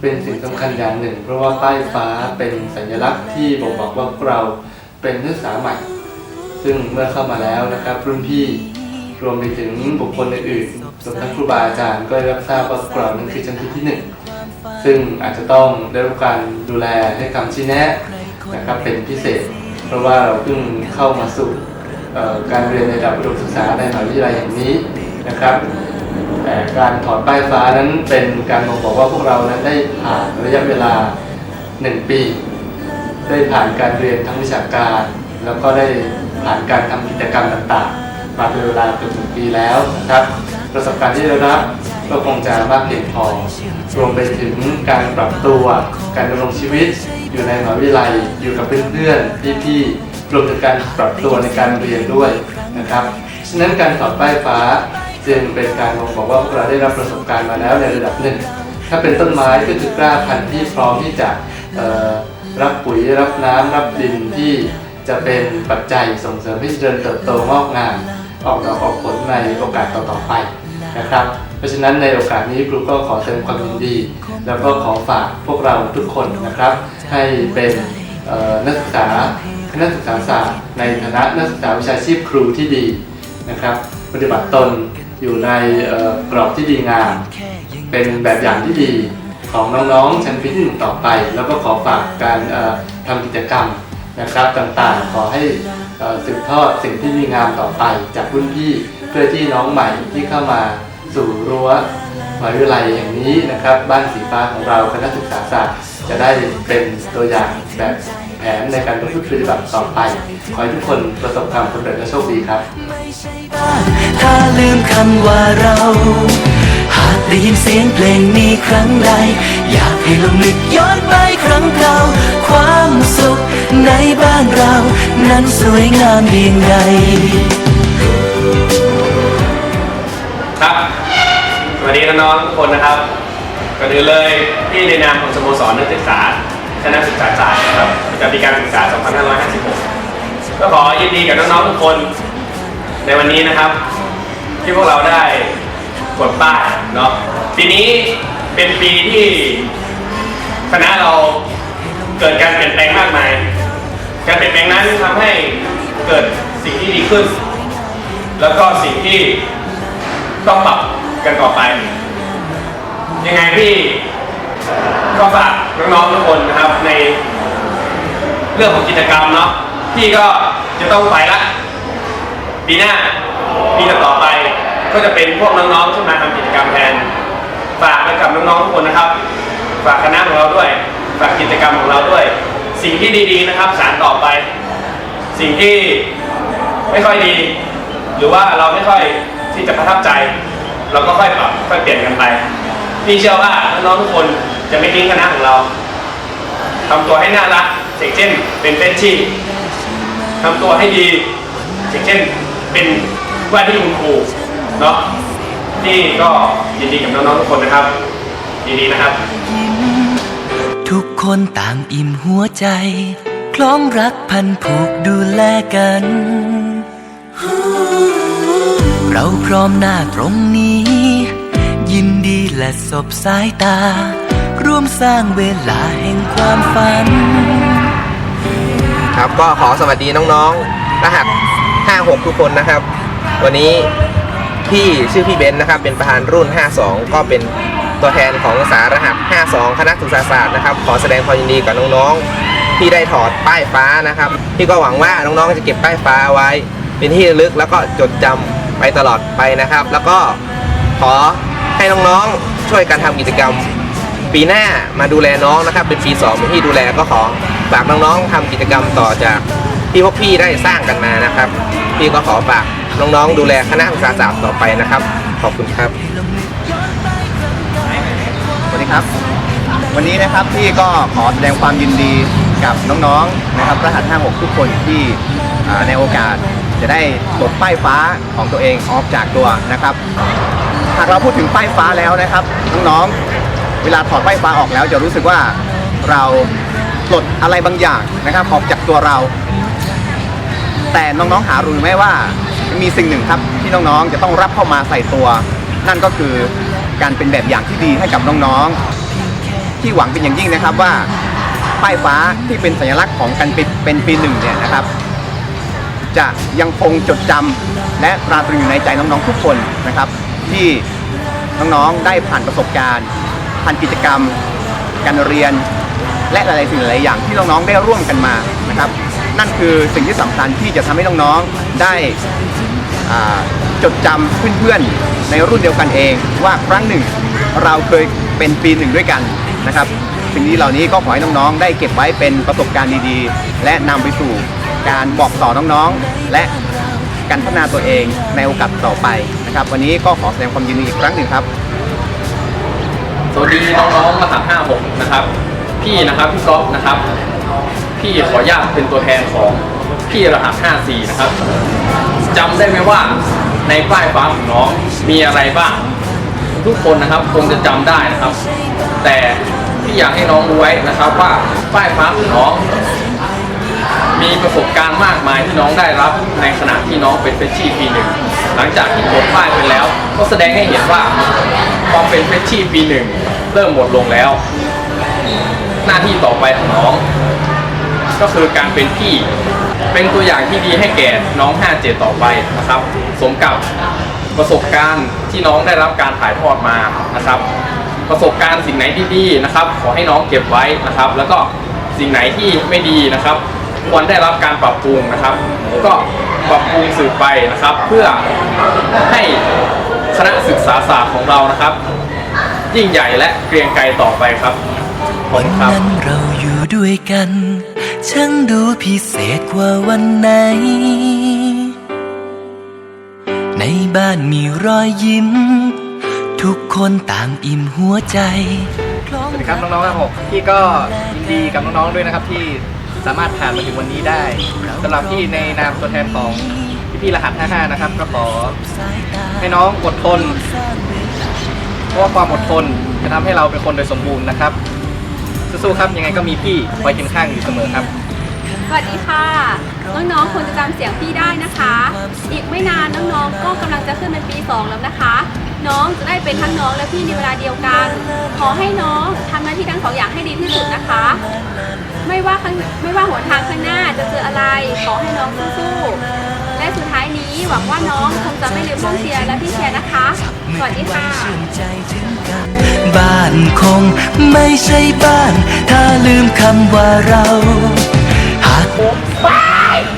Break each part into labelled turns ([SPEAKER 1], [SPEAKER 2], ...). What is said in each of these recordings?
[SPEAKER 1] เป็
[SPEAKER 2] นสิ่
[SPEAKER 1] ง
[SPEAKER 2] สำคัญอย่างหนึ่ง เพราะว่าป้ายฟ้าเป็นสัญลักษณ์ที่บ่งบอกว่าเราเป็นนักศึกษาใหม่ ซึ่งเมื่อเข้ามาแล้วนะครับรุ่นพี่รวมไปถึงบุคคลอื่นๆรวมทั้งครูบาอาจารย์ก็ได้รับทราบว่าเรานั้นคือชั้นปีที่หนึ่งซึ่งอาจจะต้องได้รับการดูแลให้คำชี้แนะนะครับเป็นพิเศษ เพราะว่าเราเพิ่งเข้ามาสู่การเรียนในระดับอุดมศึกษาในมหาวิทยาลัยแห่งนี้นะครับ การถอดป้ายฟ้านั้นเป็นการบ่งบอกว่าพวกเรานั้นได้ผ่านระยะเวลา 1 ปี ได้ผ่านการเรียนทั้งวิชาการ แล้วก็ได้ผ่านการทำกิจกรรมต่างๆ มาเป็นเวลาเกือบหนึ่งปีแล้วนะครับ ประสบการณ์ที่ได้รับก็คงจะมากเพียงพอรวมไปถึงการปรับตัว การดำรงชีวิต อยู่ในมหาวิทยาลัยอยู่กับเพื่อนๆพี่ๆรวมถึงการปรับตัวในการเรียนด้วยนะครับฉะนั้นการถอดป้ายฟ้า จึงเป็นการบ่งบอกว่าพวกเราได้รับประสบการณ์มาแล้วในระดับหนึ่ง ถ้าเป็นต้นไม้ก็คือกล้าพันธุ์ที่พร้อมที่จะรับปุ๋ยรับน้ำรับดินที่จะเป็นปัจจัยส่งเสริมให้เจริญเติบโตงอกงามออกดอกออกผลในโอกาสต่อๆไปนะครับ เพราะฉะนั้นในโอกาสนี้ครูก็ขอแสดงความยินดี แล้วก็ขอฝากพวกเราทุกคนนะครับ ให้เป็นนักศึกษาคณะศึกษาศาสตร์ในฐานะนักศึกษาวิชาชีพครูที่ดีนะครับ ปฏิบัติตน อยู่ในกรอบที่ดีงาม เป็นแบบอย่างที่ดีของน้องๆ ชั้นปีที่หนึ่งต่อไป แล้วก็ขอฝากการทำกิจกรรมนะครับต่างๆ ขอให้สืบทอดสิ่งที่ดีงามต่อไป จากรุ่นพี่เพื่อที่น้องใหม่ที่เข้ามาสู่รั้วมหาวิทยาลัยแห่งนี้นะครับ บ้านสีฟ้าของเราคณะศึกษาศาสตร์ จะได้เป็นตัวอย่างแบบแผนในการประพฤติปฏิบัติต่อไป ขอให้ทุกคนประสบความสำเร็จและโชคดีครับ
[SPEAKER 1] ไม่ใช่บ้านถ้าลืมคำว่าเรา หากได้ยินเสียงเพลงนี้ครั้งใด อยากให้ลองนึกย้อนไปครั้งเก่าความสุขในบ้านเรา นั้นสวยงามเพียงใด
[SPEAKER 3] ครับ สวัสดีน้องๆทุกคนนะครับ ก่อนอื่นเลยที่ในนามของสโมสรนักศึกษาคณะศึกษาศาสตร์นะครับประจำปีการศึกษา 2556 ก็ขอยินดีกับน้องๆทุกคนในวันนี้นะครับ ที่พวกเราได้กดป้ายเนาะปีนี้เป็นปีที่คณะเราเกิดการเปลี่ยนแปลงมากมาย การเปลี่ยนแปลงนั้นทำให้เกิดสิ่งที่ดีขึ้น แล้วก็สิ่งที่ต้องปรับกันต่อไป ยังไงพี่ก็ฝากน้องๆทุกคนนะครับในเรื่องของกิจกรรมเนาะพี่ก็จะต้องไปละปีหน้าปีต่อๆไปก็จะเป็นพวกน้องๆที่มาทำกิจกรรมแทนฝากไว้กับน้องๆทุกคนนะครับ ฝากคณะของเราด้วยฝากกิจกรรมของเราด้วย สิ่งที่ดีๆนะครับสารต่อไป สิ่งที่ไม่ค่อยดี หรือว่าเราไม่ค่อยที่จะประทับใจ เราก็ค่อยปรับค่อยเปลี่ยนกันไป พี่เชื่อว่าน้องทุกคนจะไม่ทิ้งคณะของเราทำตัวให้น่ารักเช่น เป็นเฟนชี่ทำตัวให้ดีเช่น เป็นว่าที่คุณครูเนาะที่ก็ยินดีกับน้องๆทุกคนนะครับยินดีนะครับ
[SPEAKER 1] ทุกคนต่างอิ่มหัวใจ คล้องรักพันผูกดูแลกัน เราพร้อมหน้าตรงนี้ ยินดีและสบสายตา ร่วมสร้างเวลาแห่งความฝัน
[SPEAKER 4] ครับก็ขอสวัสดีน้องๆ รหัส 56 ทุกคนนะครับ วันนี้พี่ชื่อพี่เบนซ์นะครับ เป็นประธานรุ่น 52 ก็เป็นตัวแทนของสารหัส 52 คณะศึกษาศาสตร์นะครับ ขอแสดงความยินดีกับน้องๆ ที่ได้ถอดป้ายฟ้านะครับ พี่ก็หวังว่าน้องๆ จะเก็บป้ายฟ้าไว้ เป็นที่ระลึกแล้วก็จดจำไปตลอดไปนะครับ แล้วก็ขอ ให้น้องๆ ช่วยกันทำกิจกรรม ปีหน้ามาดูแลน้องนะครับ เป็นปีสองเป็นที่ดูแลก็ขอฝากน้องๆทำกิจกรรมต่อจากที่พวกพี่ได้สร้างกันมานะครับ พี่ก็ขอฝากน้องๆ ดูแลคณะศึกษาศาสตร์ต่อไปนะครับ ขอบคุณครับ
[SPEAKER 5] สวัสดีครับ วันนี้นะครับพี่ก็ขอแสดงความยินดีกับน้องๆนะครับรหัส 56 ทุกคนที่ในโอกาสจะได้ปลดป้ายฟ้าของตัวเองออกจากตัวนะครับ หากเราพูดถึงป้ายฟ้าแล้วนะครับน้องๆเวลาถอดป้ายฟ้าออกแล้ว จะรู้สึกว่าเราปลดอะไรบางอย่างนะครับออกจากตัวเรา แต่น้องๆหารู้ไหมว่ามีสิ่งหนึ่งครับที่น้องๆจะต้องรับเข้ามาใส่ตัว นั่นก็คือการเป็นแบบอย่างที่ดีให้กับน้องๆ ที่หวังเป็นอย่างยิ่งนะครับว่าป้ายฟ้าที่เป็นสัญลักษณ์ของการป็นเป็นปีหนึ่งเนี่ยนะครับ จะยังคงจดจำและตราตรึงอยู่ในใจน้องๆทุกคนนะครับ ที่น้องๆได้ผ่านประสบการณ์ผ่านกิจกรรม การเรียน และหลายๆสิ่งหลายๆอย่างที่น้องๆได้ร่วมกันมานะครับ นั่นคือสิ่งที่สำคัญที่จะทำให้น้องๆได้จดจำเพื่อนๆในรุ่นเดียวกันเองว่าครั้งหนึ่งเราเคยเป็นปีหนึ่งด้วยกันนะครับสิ่งนี้เหล่านี้ก็ขอให้น้องๆ ได้เก็บไว้เป็นประสบการณ์ดีๆ และนำไปสู่การบอกต่อน้องๆ และการพัฒนาตัวเองในโอกาสต่อไป นะครับ วันนี้ก็ขอแสดงความยินดีอีกครั้งหนึ่งครับ
[SPEAKER 6] สวัสดีน้องๆรหัส56นะครับ พี่นะครับพี่ก๊อฟนะครับ พี่ขออนุญาตเป็นตัวแทนของพี่รหัส54 นะครับจำได้ไหมว่าในป้ายฟ้าของน้องมีอะไรบ้าง ทุกคนนะครับคงจะจำได้นะครับ แต่พี่อยากให้น้องรู้ไว้นะครับว่าป้ายฟ้าของน้อง มีประสบการณ์มากมายที่น้องได้รับในขณะที่น้องเป็นเฟชชี่ปีหนึ่งหลังจากที่ปลดป้ายไปแล้ว ก็แสดงให้เห็นว่าความเป็นเฟชชี่ปีหนึ่งเริ่มหมดลงแล้ว หน้าที่ต่อไปของน้อง ก็คือการเป็นพี่ เป็นตัวอย่างที่ดีให้แก่น้อง 57 ต่อไปนะครับ สมกับประสบการณ์ที่น้องได้รับการถ่ายทอดมานะครับ ประสบการณ์สิ่งไหนที่ดีนะครับ ขอให้น้องเก็บไว้นะครับ แล้วก็สิ่งไหนที่ไม่ดีนะครับ ควรได้รับการปรับปรุงนะครับ ก็ปรับปรุงสืบไปนะครับ เพื่อให้คณะศึกษาศาสตร์ของเรานะครับ ยิ่งใหญ่และเกรียงไกรต่อไปครับขอบ
[SPEAKER 1] วั
[SPEAKER 6] คุ
[SPEAKER 1] น
[SPEAKER 6] ณครับ
[SPEAKER 1] นั้นเราอยู่ด้วยกัน ช่างดูพิเศษกว่าวันไหน ในบ้านมีรอยยิ้ม ทุกคนต่างอิ่มหัวใจ
[SPEAKER 5] สวัสดีครับน้องๆครับผมพี่ก็ยินดีกับน้องๆด้วยนะครับที่ สามารถผ่านมาถึงวันนี้ได้สำหรับพี่ในนามตัวแทนของพี่ๆรหัส 55 นะครับ ก็ขอให้น้องอดทน เพราะว่าความอดทนจะทำให้เราเป็นคนโดยสมบูรณ์นะครับ สู้ๆครับยังไงก็มีพี่ไว้เคียงข้างอยู่เสมอครับ
[SPEAKER 7] สวัสดีค่ะ น้องๆคงจะจำเสียงพี่ได้นะคะ อีกไม่นานน้องๆก็กำลังจะขึ้นเป็นปี 2 แล้วนะคะ น้องจะได้เป็นทั้งน้องและพี่ในเวลาเดียวกัน ขอให้น้องทำหน้าที่ทั้งสองอย่างให้ดีที่สุดนะคะ ไม่ว่าข้างไม่ว่าหัวทางข้างหน้าจะเจออะไร ขอให้น้องสู้ๆและสุดท้ายนี้หวังว่าน้องคงจะไม่ลืมห้อเชียร์และพี่เชียร์นะคะ สวัสดีค่ะ
[SPEAKER 1] บ้านคงไม่ใช่บ้าน ถ้าลืมคำว่าเราหาก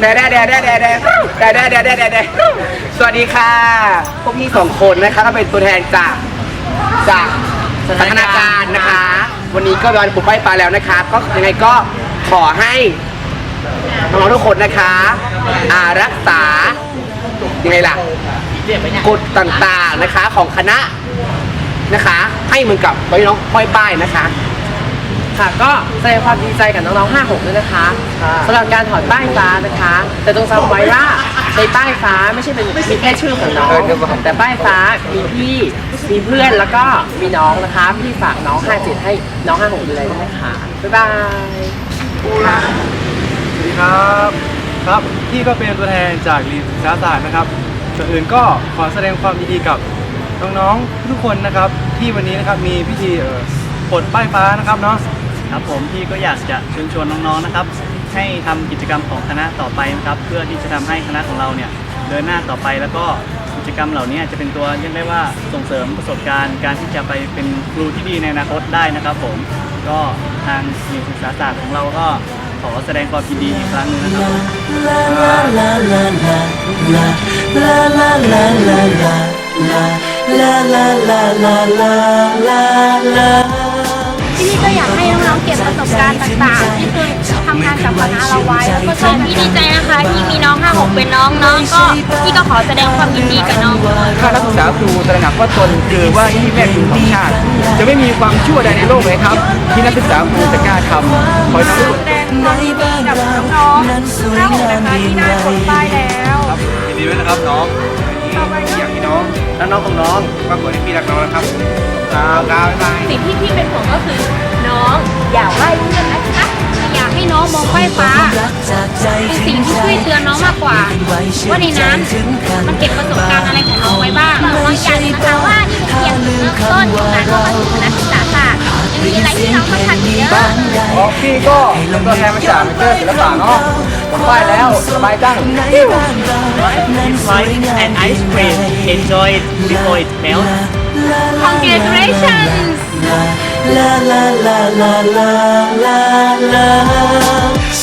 [SPEAKER 8] แดดแดดแดดแดดแดดแดดแดดแดดแดดแดดแดดสวัสดีค่ะ พวกพี่สองคนนะคะก็เป็นตัวแทนจากจากพัฒนาการนะคะ วันนี้ก็เป็นวันปลุกป้ายฟ้าแล้วนะคะ ก็ยังไงก็ขอให้น้องๆทุกคนนะคะอารักษายังไงล่ะกฎต่างๆนะคะของคณะนะคะ ให้เหมือนกับไว้น้องป้ายป้ายนะคะ
[SPEAKER 9] ค่ะก็แสดงความดีใจกับน้องๆ 56 ด้วยนะคะสำหรับการถอดป้ายฟ้านะคะ แต่ต้องจำไว้ว่าในป้ายฟ้าไม่ใช่เป็นมีแค่ชื่อของน้องแต่ป้ายฟ้ามีพี่มีเพื่อนแล้วก็มีน้องนะคะพี่ฝากน้อง 57 ให้น้อง 56 ดูแลด้วยนะคะบ๊ายบาย
[SPEAKER 10] สวัสดีครับครับพี่ก็เป็นตัวแทนจากรีนศึกษาศาสตร์นะครับส่วนอื่นก็ขอแสดงความยินดีกับน้องๆทุกคนนะครับที่วันนี้นะครับมีพิธีเอ่อปลดป้ายฟ้านะครับเนาะ ครับผมพี่ก็อยากจะเชิญชวนน้องๆนะครับ ให้ทำกิจกรรมของคณะต่อไปนะครับ เพื่อที่จะทำให้คณะของเราเนี่ยเดินหน้าต่อไปแล้วก็กิจกรรมเหล่านี้จะเป็นตัวเรียกได้ว่าส่งเสริมประสบการณ์ การที่จะไปเป็นครูที่ดีในอนาคตได้นะครับ ผมก็ทางรีนศึกษาศาสตร์ของเราก็ขอแสดงความยินดีอีกครั้งหนึงนะครับ
[SPEAKER 1] ลาลาลาลาลาลาลาลาลาลาลาลา
[SPEAKER 11] ก็อยากให้น้องๆเก็บประสบการณ์ต่างๆ ที่เคยทำงานกับคณะเราไว้แล้วก็ช่วยพี่ดีใจนะคะที่มีน้อง 56 เป็นน้องน้องก็พี่ก็ขอแสดงความยินดีกับน้องด้วย
[SPEAKER 12] ถ้านักศึกษาครูตระหนักว่าตนคือว่าที่แม่พิมพ์ของชาติ จะไม่มีความชั่วใดในโลกเลยครับ ที่นักศึกษาครูจะกล้าทำขอให้น้องทุกคน
[SPEAKER 11] แสดงความยินดีกับน้องๆ56นะคะที่ได้ผลป้ายแล้ว
[SPEAKER 12] ยินดีด้วยนะครับน้องอยากให้น้อง และน้องของน้องปรากฏให้พี่รักน้องนะครับครับครับบ๊ายบาย
[SPEAKER 11] สิ่งที่พี่เป็นห่วงก็คือ น้องอย่าไหว้เพื่อนนะคะอยากให้น้องมองไฟฟ้าเป็นสิ่งที่ช่วยเตือนน้องมากกว่า ว่าในนั้นมันเก็บประสบการณ์อะไรของน้องไว้บ้างน้องอย่าลืมนะคะว่านี่เป็นเพียงจุดเริ่มต้นของการเข้ามาสู่คณะศึกษาศาสตร์ยังมีอะไรที่น้องต้องทำอีกเยอะ
[SPEAKER 12] อ๋อพี่ก็เป็นตัวแทนมาจากมิเตอร์ศิลปะเนาะผมป้ายแล้ว สบายจัง
[SPEAKER 1] Invite an ice cream enjoy it before it melts
[SPEAKER 11] Congratulations
[SPEAKER 1] ลาลาลาลาลาลาลา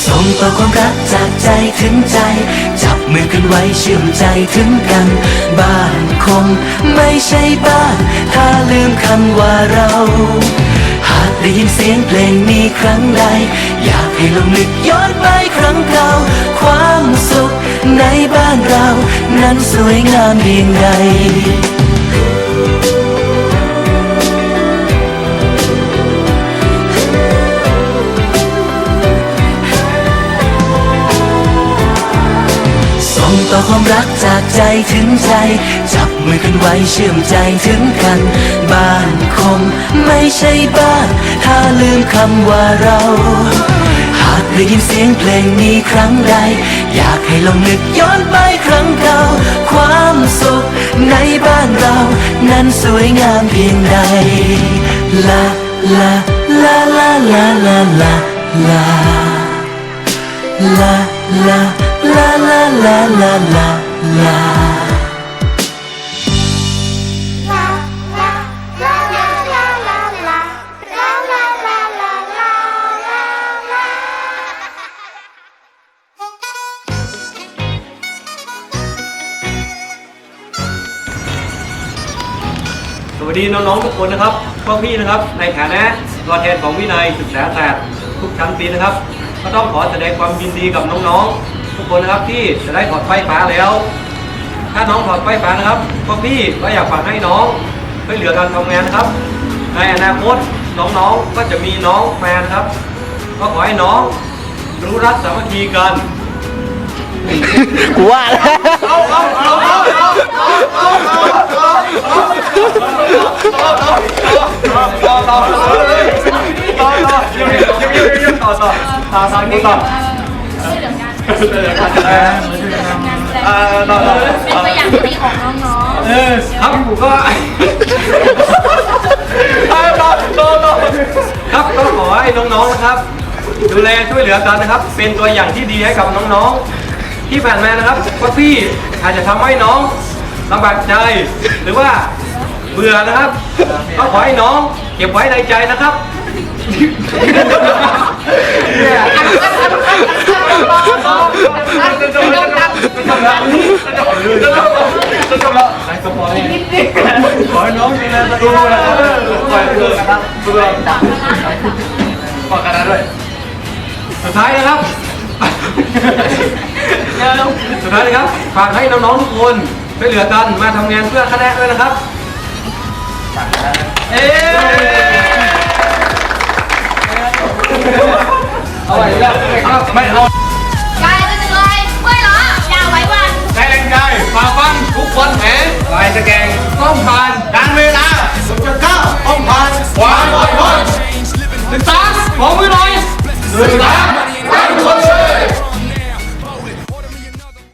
[SPEAKER 1] ส่งต่อความรักจากใจถึงใจ จับมือกันไว้เชื่อมใจถึงกัน บ้านคงไม่ใช่บ้าน ถ้าลืมคำว่าเราหากได้ยินเสียงเพลงนี้ครั้งใด อยากให้ลองนึกย้อนไปครั้งเก่า ความสุขในบ้านเรา นั้นสวยงามเพียงใด ต่อความรักจากใจถึงใจ จับมือกันไว้เชื่อมใจถึงกัน บ้านคงไม่ใช่บ้าน ถ้าลืมคำว่าเรา หากได้ยินเสียงเพลงนี้ครั้งใด อยากให้ลองนึกย้อนไปครั้งเก่า ความสุขในบ้านเรา นั้นสวยงามเพียงใดลาลาลาลาลาลาลาลา La la la la la la la la
[SPEAKER 7] สวัสดีน้องๆทุกคนนะครับ พวกพี่นะครับ ในฐานะตัวแทนของวินัยศึกษาศาสตร์ทุกชั้นปีนะครับ ก็ต้องขอแสดงความยินดีกับน้องๆ ทุกคนนะครับที่จะได้ถอดไฟฟ้าแล้ว ถ้าน้องถอดไฟฟ้านะครับพวกพี่ก็อยากฝากให้น้องช่วยเหลือการทำงานนะครับ ในอนาคตน้องๆก็จะมีน้องแฟนครับ ก็ขอให้น้องรู้รักสามัคคีกัน
[SPEAKER 13] กูว่าแล้ว
[SPEAKER 11] เป็นตัวอย่างที่ดีของน้องๆ
[SPEAKER 7] เออครับผมก็ครับก็ขอให้น้องๆนะครับ ดูแลช่วยเหลือกันนะครับ เป็นตัวอย่างที่ดีให้กับน้องๆ ที่ผ่านมานะครับพวกพี่อาจจะทำให้น้องลำบากใจ หรือว่าเบื่อนะครับ ก็ขอให้น้องเก็บไว้ในใจนะครับ ขอให้น้องดูแลตัวเองนะครับปล่อยตัวนะครับตัวฝากกันนะด้วย สุดท้ายนะครับสุดท้ายนะครับ ฝากให้น้องๆทุกคนช่วยเหลือกันมาทำงานเพื่อคณะด้วยนะครับ เอ๊ เอาไว้แล้วไม่เอา
[SPEAKER 11] กายไปจังเลยเมื่อยเหรออย่าไว้วัน
[SPEAKER 7] ใจแรงใจฝ่าฟันทุกคนแหมลายสแกงต้องผ่านการเวลาสุดจะก้าวต้องผ่านความอดทนศึกษาของมือหน่อยศึกษาการคน